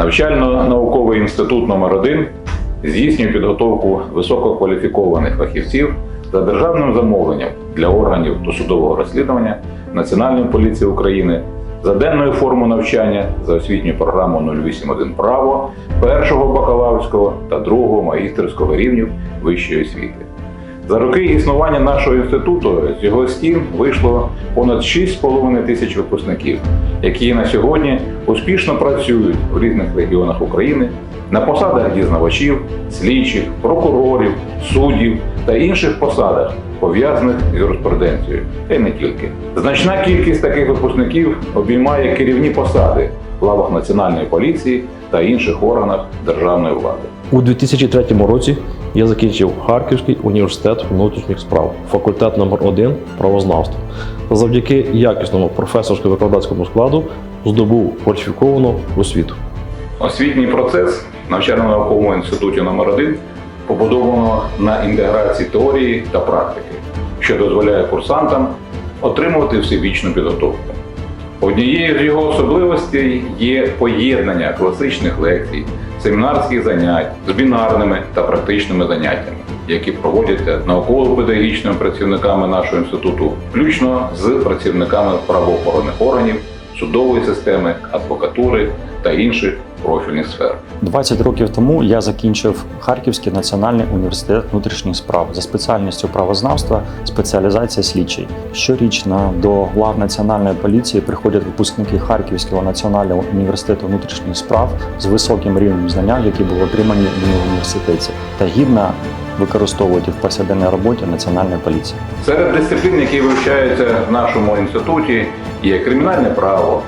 Навчально-науковий інститут номер 1 здійснює підготовку висококваліфікованих фахівців за державним замовленням для органів досудового розслідування Національної поліції України за денною формою навчання за освітньою програмою 081 право першого бакалаврського та другого магістерського рівнів вищої освіти. За роки існування нашого інституту з його стін вийшло понад 6,5 тисяч випускників, які на сьогодні успішно працюють в різних регіонах України на посадах дізнавачів, слідчих, прокурорів, суддів та інших посадах, пов'язаних з юриспруденцією, та й не тільки. Значна кількість таких випускників обіймає керівні посади в лавах Національної поліції та інших органах державної влади. У 2003 році я закінчив Харківський університет внутрішніх справ, факультет номер 1 правознавства. Та завдяки якісному професорсько-викладацькому складу здобув кваліфіковану освіту. Освітній процес навчально-науковому інституті номер 1 побудовано на інтеграції теорії та практики, що дозволяє курсантам отримувати всебічну підготовку. Однією з його особливостей є поєднання класичних лекцій, семінарських занять з бінарними та практичними заняттями, які проводяться науково-педагогічними працівниками нашого інституту, включно з працівниками правоохоронних органів, судової системи, адвокатури та інших профільних сфер. 20 років тому я закінчив Харківський національний університет внутрішніх справ за спеціальністю правознавства, спеціалізація слідчий. Щорічно до лав національної поліції приходять випускники Харківського національного університету внутрішніх справ з високим рівнем знання, які були отримані в університеті, та гідно використовують в повсякденній роботі національної поліції. Серед дисциплін, які вивчаються в нашому інституті, є кримінальне право,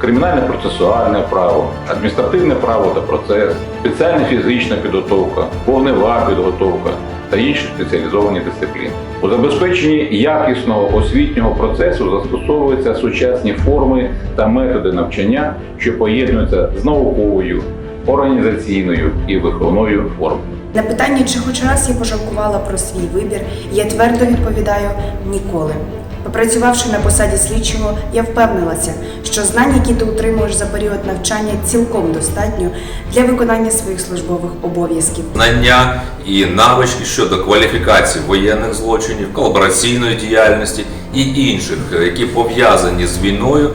кримінальне процесуальне право, адміністративне право та процес, спеціальна фізична підготовка, вогнева підготовка та інші спеціалізовані дисципліни. У забезпеченні якісного освітнього процесу застосовуються сучасні форми та методи навчання, що поєднуються з науковою, організаційною і виховною формою. На питання, чи хоч раз я пожалкувала про свій вибір, я твердо відповідаю ніколи. Попрацювавши на посаді слідчого, я впевнилася, що знань, які ти отримуєш за період навчання, цілком достатньо для виконання своїх службових обов'язків. знання і навички щодо кваліфікації воєнних злочинів, колабораційної діяльності і інших, які пов'язані з війною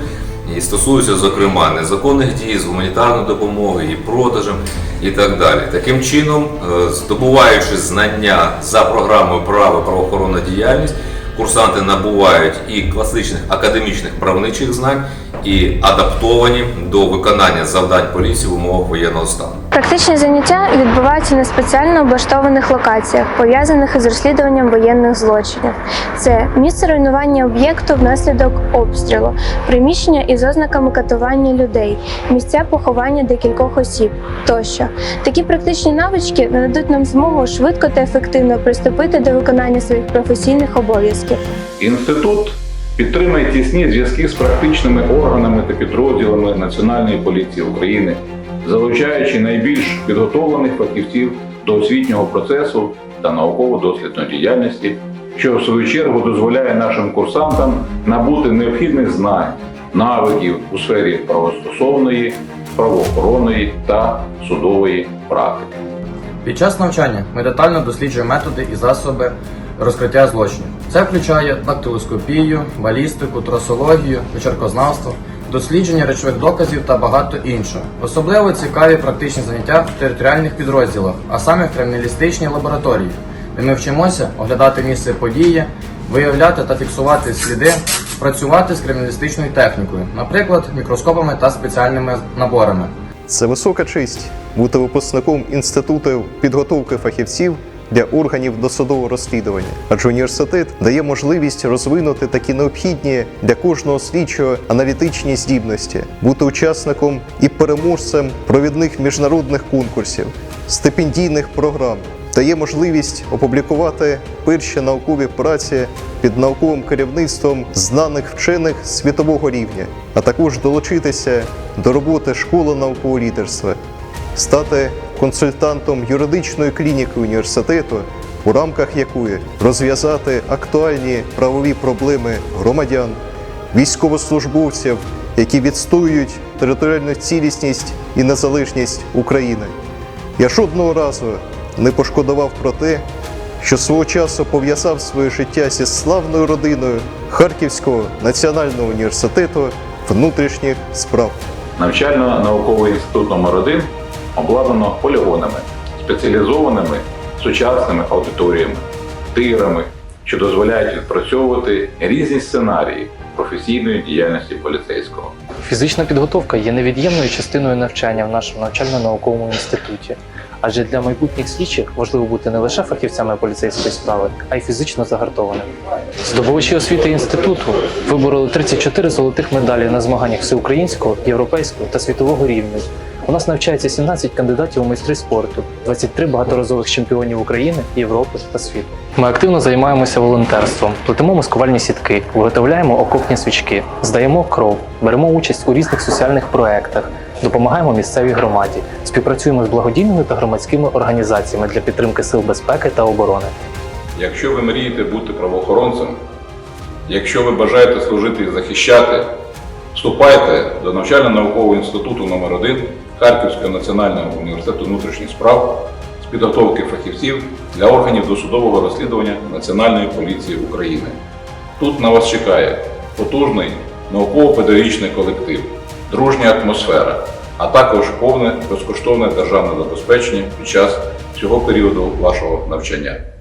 і стосуються, зокрема, незаконних дій з гуманітарної допомоги і продажем і так далі. Таким чином, е, здобуваючи знання за програмою право правоохоронна діяльність, курсанти набувають і класичних академічних правничих знань, і адаптовані до виконання завдань поліції в умовах воєнного стану. Практичні заняття відбуваються на спеціально облаштованих локаціях, пов'язаних із розслідуванням воєнних злочинів. Це місце руйнування об'єкту внаслідок обстрілу, приміщення із ознаками катування людей, місця поховання декількох осіб тощо. Такі практичні навички нададуть нам змогу швидко та ефективно приступити до виконання своїх професійних обов'язків. Інститут підтримує тісні зв'язки з практичними органами та підрозділами Національної поліції України, залучаючи найбільш підготовлених фахівців до освітнього процесу та науково-дослідної діяльності, що в свою чергу дозволяє нашим курсантам набути необхідних знань, навиків у сфері правостосовної, правоохоронної та судової практики. Під час навчання ми детально досліджуємо методи і засоби розкриття злочинів. Це включає дактилоскопію, балістику, трасологію, почеркознавство, дослідження речових доказів та багато іншого. Особливо цікаві практичні заняття в територіальних підрозділах, а саме в криміналістичній лабораторії, де ми вчимося оглядати місце події, виявляти та фіксувати сліди, працювати з криміналістичною технікою, наприклад, мікроскопами та спеціальними наборами. Це висока честь бути випускником інституту підготовки фахівців для органів досудового розслідування, адже університет дає можливість розвинути такі необхідні для кожного слідчого аналітичні здібності, бути учасником і переможцем провідних міжнародних конкурсів, стипендійних програм. Дає можливість опублікувати перші наукові праці під науковим керівництвом знаних вчених світового рівня, а також долучитися до роботи школи наукового лідерства, стати консультантом юридичної клініки університету, у рамках якої розв'язати актуальні правові проблеми громадян, військовослужбовців які відстоюють територіальну цілісність і незалежність України. Я жодного разу не пошкодував про те, що свого часу пов'язав своє життя зі славною родиною Харківського національного університету внутрішніх справ. Навчально-науковий інститут номер 1 обладнано полігонами, спеціалізованими сучасними аудиторіями, тирами, що дозволяють відпрацьовувати різні сценарії професійної діяльності поліцейського. Фізична підготовка є невід'ємною частиною навчання в нашому навчально-науковому інституті. Адже для майбутніх слідчих важливо бути не лише фахівцями поліцейської справи, а й фізично загартованими. Здобувачі освіти інституту вибороли 34 золотих медалі на змаганнях всеукраїнського, європейського та світового рівня. У нас навчається 17 кандидатів у майстри спорту, 23 багаторазових чемпіонів України, Європи та світу. Ми активно займаємося волонтерством, плетемо маскувальні сітки, виготовляємо окопні свічки, здаємо кров, беремо участь у різних соціальних проєктах, допомагаємо місцевій громаді, співпрацюємо з благодійними та громадськими організаціями для підтримки сил безпеки та оборони. Якщо ви мрієте бути правоохоронцем, якщо ви бажаєте служити і захищати, вступайте до навчально-наукового інституту номер 1 Харківського національного університету внутрішніх справ з підготовки фахівців для органів досудового розслідування Національної поліції України. Тут на вас чекає потужний науково-педагогічний колектив, дружня атмосфера, а також повне безкоштовне державне забезпечення під час цього періоду вашого навчання.